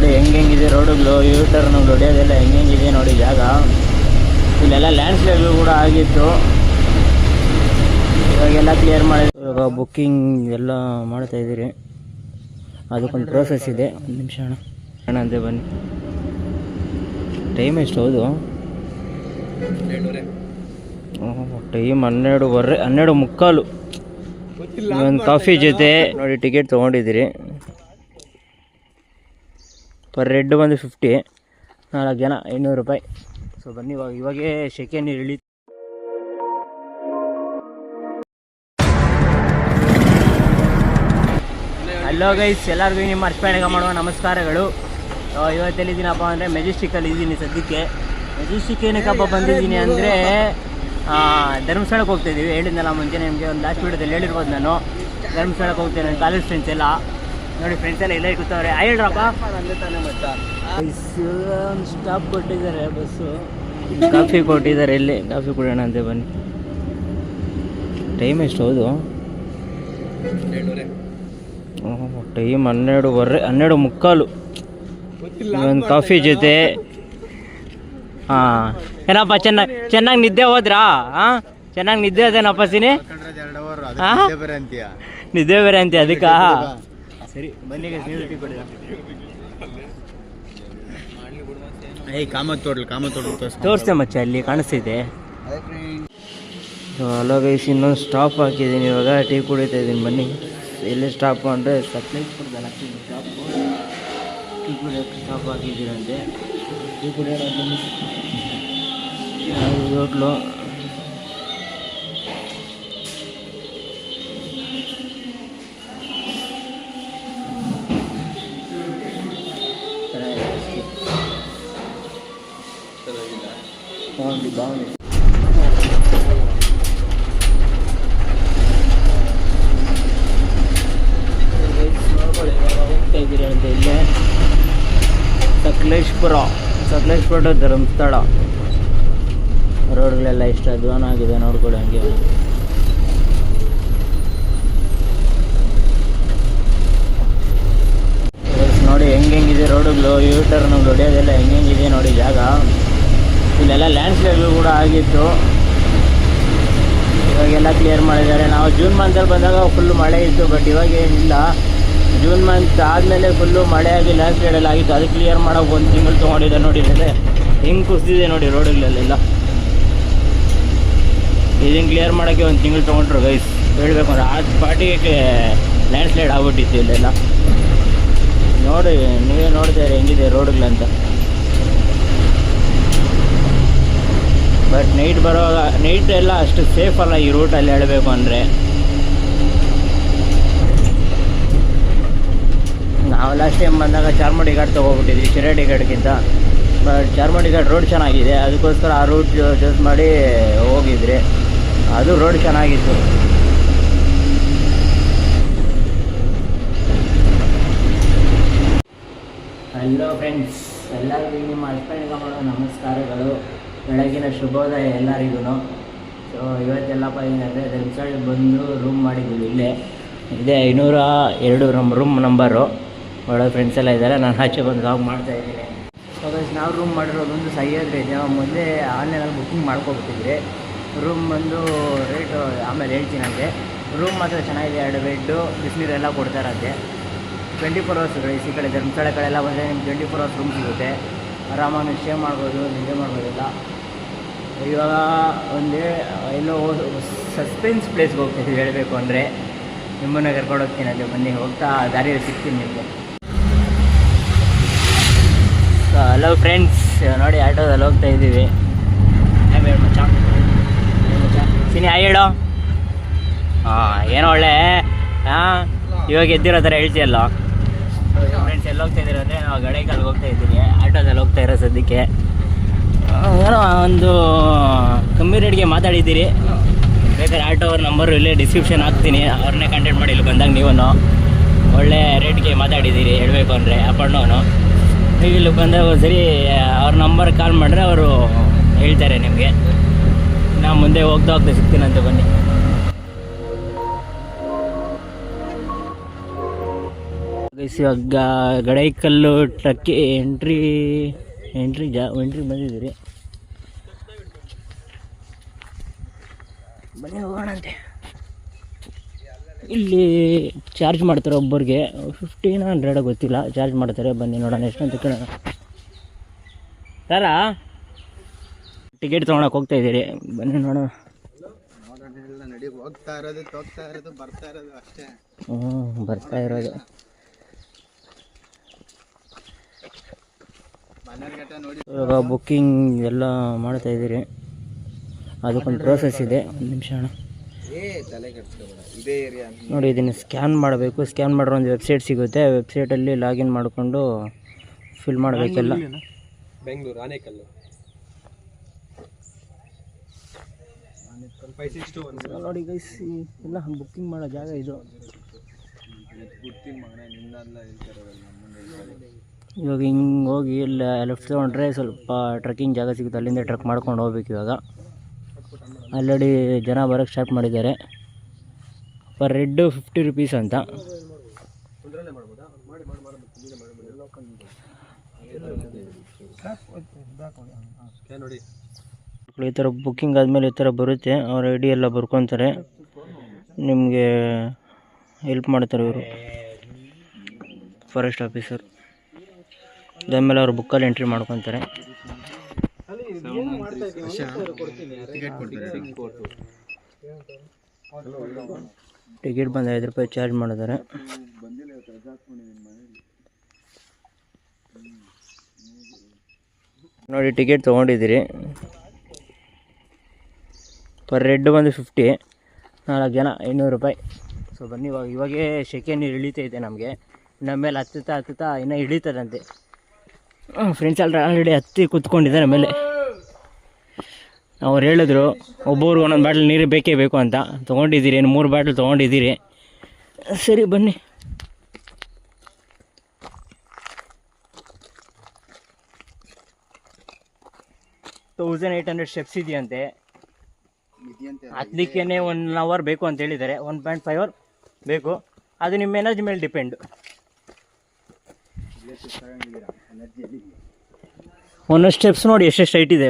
ನೋಡಿ ಹೆಂಗೆ ಹೆಂಗಿದೆ ರೋಡುಗಳು ಯೂ ಟರ್ನ್ ಹೊಡೆಯೋದೆಲ್ಲ ಹೆಂಗೆ ಹೆಂಗಿದೆ ನೋಡಿ ಜಾಗ. ಇಲ್ಲೆಲ್ಲ ಲ್ಯಾಂಡ್ ಸ್ಲೈಡ್ಗಳು ಕೂಡ ಆಗಿತ್ತು. ಇವಾಗೆಲ್ಲ ಕ್ಲಿಯರ್ ಮಾಡಿ ಇವಾಗ ಬುಕ್ಕಿಂಗ್ ಎಲ್ಲ ಮಾಡ್ತಾ ಇದ್ದೀರಿ. ಅದಕ್ಕೊಂದು ಪ್ರೋಸೆಸ್ ಇದೆ. ಒಂದು ನಿಮಿಷ ಅಣ್ಣ. ಅಣ್ಣ ಬನ್ನಿ. ಟೈಮ್ ಎಷ್ಟು ಹೌದು? ಟೈಮ್ ಹನ್ನೆರಡುವರೆ ಹನ್ನೆರಡು ಮುಕ್ಕಾಲು. ಒಂದು ಕಾಫಿ ಜೊತೆ ನೋಡಿ ಟಿಕೆಟ್ ತೊಗೊಂಡಿದ್ದೀರಿ. ಪರ್ ರೆಡ್ ಬಂದು ಫಿಫ್ಟಿ ನಾಲ್ಕು ಜನ, ಇನ್ನೂರು ರೂಪಾಯಿ. ಸೊ ಬನ್ನಿ, ಇವಾಗ ಇವಾಗೇ ಸೆಕೆ ನೀರು ಇಳಿ ಹಲೋ ಗೈಸ್ ಎಲ್ಲರಿಗೂ ನಿಮ್ಮ ಅರ್ಪಣೆಗೆ ಮಾಡುವ ನಮಸ್ಕಾರಗಳು. ಇವತ್ತೆಲ್ಲಿದ್ದೀನಪ್ಪ ಅಂದರೆ ಮೆಜೆಸ್ಟಿಕಲ್ಲಿ ಇದ್ದೀನಿ ಸದ್ಯಕ್ಕೆ. ಮೆಜೆಸ್ಟಿಕ್ ಏನಕ್ಕಪ್ಪ ಬಂದಿದ್ದೀನಿ ಅಂದರೆ ಧರ್ಮಸ್ಥಳಕ್ಕೆ ಹೋಗ್ತಾ ಇದ್ದೀವಿ ಹೇಳಿದ್ನಲ್ಲ ಮುಂಚೆ ನಿಮಗೆ ಒಂದು ಲಾಸ್ಟ್ ವೀಡಿಯೋದಲ್ಲಿ ಹೇಳಿರ್ಬೋದು ನಾನು. ಧರ್ಮಸ್ಥಳಕ್ಕೆ ಹೋಗ್ತೇನೆ ಕಾಲೇಜ್ ಫ್ರೆಂಡ್ಸ್ ಎಲ್ಲ. ನೋಡಿ ಫ್ರೆಂಡ್ಸ್ ಎಲ್ಲ ಇಲ್ಲೇ ಕೂತವ್ರೆ. ಆ ಹೇಳ್ರಪ್ಪ. ಸ್ಟಾಪ್ ಕೊಟ್ಟಿದ್ದಾರೆ ಬಸ್ಸು ಕಾಫಿ ಕೊಟ್ಟಿದ್ದಾರೆ ಇಲ್ಲಿ. ಕಾಫಿ ಕುಡಿಯೋಣ ಅಂತೆ ಬನ್ನಿ. ಟೈಮ್ ಎಷ್ಟು ಹೌದು? ಟೈಮ್ ಹನ್ನೆರಡುವರೆ ಹನ್ನೆರಡು ಮುಕ್ಕಾಲು. ಒಂದು ಕಾಫಿ ಜೊತೆ ಹಾಂ. ಏನಪ್ಪ ಚೆನ್ನಾಗಿ ಚೆನ್ನಾಗಿ ನಿದ್ದೆ ಹೋದ್ರಾ? ಹಾಂ ಚೆನ್ನಾಗಿ ನಿದ್ದೆ ಅದೇನಪ್ಪ ಸಿನಿ? ನಿದ್ದೆ ಬೇರೆ ಅಂತೀಯ? ಅದಕ್ಕೆ? ಸರಿ, ಬನ್ನಿ ಏಯ್, ಕಾಮತ್ ತೋಡ್ಲು ಕಾಮತ್ ತೋಡ್ಲು ತೋರಿಸ್ತೆ ಮಚ್ಚ, ಅಲ್ಲಿ ಕಾಣಿಸ್ತಿದೆ. ಹಲೋ ಗೈಸ್ ಇನ್ನೊಂದು ಸ್ಟಾಪ್ ಹಾಕಿದ್ದೀನಿ ಇವಾಗ, ಟೀ ಕುಡಿತಾ ಇದ್ದೀನಿ, ಬನ್ನಿ. ಎಲ್ಲಿ ಸ್ಟಾಪ್ ಅಂದರೆ ಸಪ್ಲೈ ಹಾಕಿದ್ದೀನಿ ಸ್ಟಾಪ್ ಟೀ ಕುಡಿಯೋಕ್ಕೆ ಸ್ಟಾಪ್ ಹಾಕಿದ್ದೀರಂತೆ. ಟೀ ಯಾವುದು ಹೋಟ್ಲು ಈ ಸಕಲೇಶ್ಪುರ ಸಕಲೇಶ್ಪುರ ಧರ್ಮಸ್ಥಳ. ರೋಡ್ಗಳೆಲ್ಲ ಇಷ್ಟ ಅಧ್ವಾನ ಆಗಿದೆ ನೋಡ್ಕೊಳ್ಳಿ ಹಂಗೆ. ನೋಡಿ ಹೆಂಗೆ ಹೆಂಗಿದೆ ರೋಡುಗಳು ಯೂ ನಮ್ಗೆ ಹೊಡೆಯೋದೆಲ್ಲ ಹೆಂಗೆ ಹೆಂಗಿದೆ ನೋಡಿ ಜಾಗ. ಇಲ್ಲೆಲ್ಲ ಲ್ಯಾಂಡ್ ಸ್ಲೈಡ್ಗಳು ಕೂಡ ಆಗಿತ್ತು. ಇವಾಗೆಲ್ಲ ಕ್ಲಿಯರ್ ಮಾಡಿದ್ದಾರೆ. ನಾವು ಜೂನ್ ಮಂತಲ್ಲಿ ಬಂದಾಗ ಫುಲ್ಲು ಮಳೆ ಇತ್ತು ಬಟ್ ಇವಾಗ ಏನಿಲ್ಲ. ಜೂನ್ ಮಂತ್ ಆದಮೇಲೆ ಫುಲ್ಲು ಮಳೆ ಆಗಿ ಲ್ಯಾಂಡ್ ಸ್ಲೈಡ್ ಎಲ್ಲ ಆಗಿತ್ತು. ಅದು ಕ್ಲಿಯರ್ ಮಾಡೋಕೆ ಒಂದು ತಿಂಗಳು ತೊಗೊಂಡಿದೆ ನೋಡಿ ಇಲ್ಲದೆ ಹೆಂಗೆ ಕುಸಿದಿದೆ ನೋಡಿ ರೋಡ್ಗಳಲ್ಲೆಲ್ಲ. ಇದನ್ನು ಕ್ಲಿಯರ್ ಮಾಡೋಕ್ಕೆ ಒಂದು ತಿಂಗಳು ತೊಗೊಂಡ್ರು ಗೈಸ್ ಹೇಳಬೇಕು ಅಂದರೆ ಆ ಪಾಟಿಗೆ ಲ್ಯಾಂಡ್ ಸ್ಲೈಡ್ ಆಗ್ಬಿಟ್ಟಿತ್ತು ಇಲ್ಲೆಲ್ಲ. ನೋಡಿ, ನೀವೇ ನೋಡ್ತಾರೆ ಹೆಂಗಿದೆ ರೋಡುಗಳಂತ. ಬಟ್ ನೈಟ್ ಬರುವಾಗ ನೈಟ್ ಎಲ್ಲ ಅಷ್ಟು ಸೇಫ್ ಅಲ್ಲ ಈ ರೂಟಲ್ಲಿ ಹೇಳಬೇಕು ಅಂದರೆ. ನಾವು ಲಾಸ್ಟ್ ಟೈಮ್ ಬಂದಾಗ ಚಾರ್ಮಡಿ ಘಾಟ್ ತೊಗೊಬಿಟ್ಟಿದ್ವಿ, ಶಿರಾಡಿ ಘಾಟ್ಗಿಂತ. ಬಟ್ ಚಾರ್ಮಡಿ ಘಾಟ್ ರೋಡ್ ಚೆನ್ನಾಗಿದೆ, ಅದಕ್ಕೋಸ್ಕರ ಆ ರೂಟ್ ಚೂಸ್ ಮಾಡಿ ಹೋಗಿದ್ರಿ. ಅದು ರೋಡ್ ಚೆನ್ನಾಗಿತ್ತು. ಹಲೋ ಫ್ರೆಂಡ್ಸ್ ಎಲ್ಲರಿಗೂ ನಿಮ್ಮ ಮಾಡೋ ನಮಸ್ಕಾರಗಳು. ಬೆಳಗಿನ ಶುಭೋದಯ ಎಲ್ಲರಿಗೂ ಸೊ ಇವತ್ತೆಲ್ಲಪ್ಪ ಏನಂದರೆ ಧರ್ಮಸ್ಥಳಕ್ಕೆ ಬಂದು ರೂಮ್ ಮಾಡಿದ್ದೀವಿ ಇಲ್ಲೇ. ಇದೇ ಐನೂರ ಎರಡು ನಮ್ಮ ರೂಮ್ ನಂಬರು ಒಳ್ಳೆ ಫ್ರೆಂಡ್ಸ್ ಎಲ್ಲ ಇದ್ದಾರೆ, ನಾನು ಆಚೆ ಬಂದು ಲಾಗ್ ಮಾಡ್ತಾ ಇದ್ದೀನಿ. ಸೊ ನಾವು ರೂಮ್ ಮಾಡಿರೋದು ಒಂದು ಸಹ್ಯಾದ್ರಿ ಇದೆ. ಮುಂದೆ ಆನ್ಲೈನಲ್ಲಿ ಬುಕ್ಕಿಂಗ್ ಮಾಡ್ಕೊಬಿಟ್ಟಿದ್ರಿ ರೂಮ್ ಬಂದು ರೇಟು ಆಮೇಲೆ ಹೇಳ್ತೀನಿ ಅಂತೆ ರೂಮ್ ಮಾತ್ರ ಚೆನ್ನಾಗಿದೆ, ಎರಡು ಬೆಡ್ಡು ಬಿಸಿನೀರೆಲ್ಲ ಕೊಡ್ತಾರಂತೆ ಟ್ವೆಂಟಿ ಫೋರ್ ಅವರ್ಸ್ ಈ ಕಡೆ ಧರ್ಮಸ್ಥಳ ಕಡೆ ಎಲ್ಲ ಬಂದರೆ ನಿಮ್ಗೆ ಟ್ವೆಂಟಿ ಫೋರ್ ಅವರ್ಸ್ ರೂಮ್ ಸಿಗುತ್ತೆ. ಆರಾಮಾಗಿ ಸ್ಟೇ ಮಾಡ್ಬೋದು ನಿದ್ದೆ ಮಾಡ್ಬೋದಿಲ್ಲ. ಇವಾಗ ಒಂದೇ, ಎಲ್ಲೋ ಸಸ್ಪೆನ್ಸ್ ಪ್ಲೇಸ್ಗೆ ಹೋಗ್ತಿದ್ದೀವಿ ಹೇಳಬೇಕು ಅಂದರೆ ನಿಮ್ಮನ್ನು ಕರ್ಕೊಂಡು ಹೋಗ್ತೀನಿ ಅಲ್ಲಿ ಬನ್ನಿ, ಹೋಗ್ತಾ ದಾರಿಯಲ್ಲಿ ಸಿಗ್ತೀನಿ ನಿಮಗೆ. ಹಲೋ ಫ್ರೆಂಡ್ಸ್ ನೋಡಿ ಆಟೋದಲ್ಲಿ ಹೋಗ್ತಾ ಇದ್ದೀವಿ. ಸಿನಿ ಆಯ್ ಹೇಳೋ. ಹಾಂ, ಏನೋ ಒಳ್ಳೆ, ಹಾಂ, ಇವಾಗ ಎದ್ದಿರೋ ಥರ ಹೇಳ್ತೀಯಲ್ಲ ಫ್ರೆಂಡ್ಸ್ ಎಲ್ಲಿ ಹೋಗ್ತಾ ಇದ್ದೀರ ಅಂದರೆ ನಾವು ಗಡೇಕಲ್ಗೆ ಹೋಗ್ತಾ ಇದ್ದೀನಿ ಆಟೋದಲ್ಲಿ ಹೋಗ್ತಾ ಇರೋ ಸದ್ಯಕ್ಕೆ. ಏನೋ ಒಂದು ಕಮ್ಮಿ ರೇಟ್ಗೆ ಮಾತಾಡಿದ್ದೀರಿ. ಬೇಕಾದ್ರೆ ಆಟೋ ಅವ್ರ ನಂಬರು ಇಲ್ಲೇ ಡಿಸ್ಕ್ರಿಪ್ಷನ್ ಹಾಕ್ತೀನಿ. ಅವ್ರನ್ನೇ ಕಾಂಟ್ಯಾಕ್ಟ್ ಮಾಡಿ ಇಲ್ಲಿ ಬಂದಾಗ ನೀವು ಒಳ್ಳೆ ರೇಟ್ಗೆ ಮಾತಾಡಿದ್ದೀರಿ, ಹೇಳಬೇಕು ಅಂದರೆ ಅಪ್ ಆ್ಯಂಡ್ ಡೌನು ನೀವು ಇಲ್ಲಿ ಬಂದಾಗ ಸರಿ ಅವ್ರ ನಂಬರ್ ಕಾಲ್ ಮಾಡಿದ್ರೆ ಅವರು ಹೇಳ್ತಾರೆ ನಿಮಗೆ. ನಾ ಮುಂದೆ ಹೋಗ್ತಾ ಹೋಗ್ತಾ ಸಿಗ್ತೀನಂತ ಬನ್ನಿ. ಇವಾಗ ಗಡೈಕಲ್ಲು ಟ್ರಕ್ಕಿ ಎಂಟ್ರಿ ಎಂಟ್ರಿ ಜಾ ಎಂಟ್ರಿ ಬಂದಿದ್ದೀರಿ. ಬನ್ನಿ ಹೋಗೋಣಂತೆ ಇಲ್ಲಿ ಚಾರ್ಜ್ ಮಾಡ್ತಾರೆ ಒಬ್ಬರಿಗೆ. ಫಿಫ್ಟೀನ್ ಹಂಡ್ರೆಡ್ ಗೊತ್ತಿಲ್ಲ. ಚಾರ್ಜ್ ಮಾಡ್ತಾರೆ. ಬನ್ನಿ ನೋಡೋಣ ಎಷ್ಟು ಅಂತ ಕೇಳೋಣ. ಸರ ಟಿಕೆಟ್ ತೊಗೊಳಕ್ಕೆ ಹೋಗ್ತಾ ಇದ್ದೀರಿ. ಬನ್ನಿ ನೋಡೋಣ. ಹೋಗ್ತಾ ಇರೋದು ಬರ್ತಾ ಇರೋದು ಅಷ್ಟೇ. ಹ್ಞೂ ಬರ್ತಾ ಇರೋದು ಮನೆಯವ್ರಿಗಟ್ಟ ನೋಡಿ ಇವಾಗ ಬುಕ್ಕಿಂಗ್ ಎಲ್ಲ ಮಾಡ್ತಾ ಇದ್ದೀರಿ. ಅದಕ್ಕೊಂದು ಪ್ರೋಸೆಸ್ ಇದೆ. ಒಂದು ನಿಮಿಷ ಅಣ್ಣ. ನೋಡಿ ಇದನ್ನು ಸ್ಕ್ಯಾನ್ ಮಾಡಬೇಕು. ಸ್ಕ್ಯಾನ್ ಮಾಡಿರೋ ಒಂದು ವೆಬ್ಸೈಟ್ ಸಿಗುತ್ತೆ. ವೆಬ್ಸೈಟಲ್ಲಿ ಲಾಗಿನ್ ಮಾಡಿಕೊಂಡು ಫಿಲ್ ಮಾಡಬೇಕೆಲ್ಲ. ಬೆಂಗಳೂರು ಆನೇಕಲ್ಲು. ನೋಡಿ ಗೈಸ್ ಎಲ್ಲ ಬುಕ್ಕಿಂಗ್ ಮಾಡೋ ಜಾಗ ಇದು. ಇವಾಗ ಹಿಂಗೆ ಹೋಗಿ ಇಲ್ಲ ಲೆಫ್ಟ್ ತೊಗೊಂಡ್ರೆ ಸ್ವಲ್ಪ ಟ್ರಕ್ಕಿಂಗ್ ಜಾಗ ಸಿಗುತ್ತೆ. ಅಲ್ಲಿಂದ ಟ್ರಕ್ ಮಾಡ್ಕೊಂಡು ಹೋಗ್ಬೇಕು ಇವಾಗ. ಆಲ್ರೆಡಿ ಜನ ಬರೋಕ್ಕೆ ಸ್ಟಾರ್ಟ್ ಮಾಡಿದ್ದಾರೆ. ಪರ್ ರೆಡ್ಡು ಫಿಫ್ಟಿ ರುಪೀಸ್ ಅಂತ. ಈ ಥರ ಬುಕ್ಕಿಂಗ್ ಆದಮೇಲೆ ಈ ಥರ ಬರುತ್ತೆ. ಅವ್ರ ಐ ಡಿ ಎಲ್ಲ ಬರ್ಕೊತಾರೆ. ನಿಮಗೆ ಹೆಲ್ಪ್ ಮಾಡ್ತಾರೆ ಇವರು. ಫಾರೆಸ್ಟ್ ಆಫೀಸರ್ ಅದಾದಮೇಲೆ ಅವ್ರು ಬುಕ್ಕಲ್ಲಿ ಎಂಟ್ರಿ ಮಾಡ್ಕೊತಾರೆ. ಟಿಕೆಟ್ ಬಂದು ಐದು ರೂಪಾಯಿ ಚಾರ್ಜ್ ಮಾಡಿದ್ದಾರೆ. ನೋಡಿ ಟಿಕೆಟ್ ತೊಗೊಂಡಿದ್ದೀರಿ. ಪರ್ ರೆಡ್ ಬಂದು ಫಿಫ್ಟಿ ನಾಲ್ಕು ಜನ ಐನೂರು ರೂಪಾಯಿ. ಸೊ ಬನ್ನಿ, ಇವಾಗ ಇವಾಗೇ ಶೆಕೆ ನೀರು ಇದೆ ನಮಗೆ. ನಮ್ಮ ಮೇಲೆ ಹತ್ತುತ್ತಾ ಹತ್ತುತ್ತಾ ಇನ್ನೂ ಇಳಿತದಂತೆ. ಫ್ರೆಂಡ್ಸ್ ಎಲ್ಲ ಆಲ್ರೆಡಿ ಹತ್ತಿ ಕೂತ್ಕೊಂಡಿದ್ದಾರೆ ಮೇಲೆ. ಅವ್ರು ಹೇಳಿದ್ರು, ಒಬ್ಬೊಬ್ರು ಒಂದೊಂದು ಬಾಟ್ಲ್ ನೀರು ಬೇಕೇ ಬೇಕು ಅಂತ. ತೊಗೊಂಡಿದ್ದೀರಿ ಏನು ಮೂರು ಬಾಟ್ಲ್ ತೊಗೊಂಡಿದ್ದೀರಿ. ಸರಿ, ಬನ್ನಿ. ತೌಸಂಡ್ ಏಯ್ಟ್ ಹಂಡ್ರೆಡ್ ಸ್ಟೆಪ್ಸ್ ಇದೆಯಂತೆ. ಇದೆಯಂತೆ ಒನ್ ಅವರ್ ಬೇಕು ಅಂತ ಹೇಳಿದ್ದಾರೆ. ಒನ್ ಪಾಯಿಂಟ್ ಫೈವ್ ಅವರ್ ಬೇಕು. ಅದು ನಿಮ್ಮ ಎನರ್ಜಿ ಮೇಲೆ ಡಿಪೆಂಡ್ ಒಂದೊಂದು ಸ್ಟೆಪ್ಸ್ ನೋಡಿ ಎಷ್ಟೆಷ್ಟು ಹೈಟ್ ಇದೆ.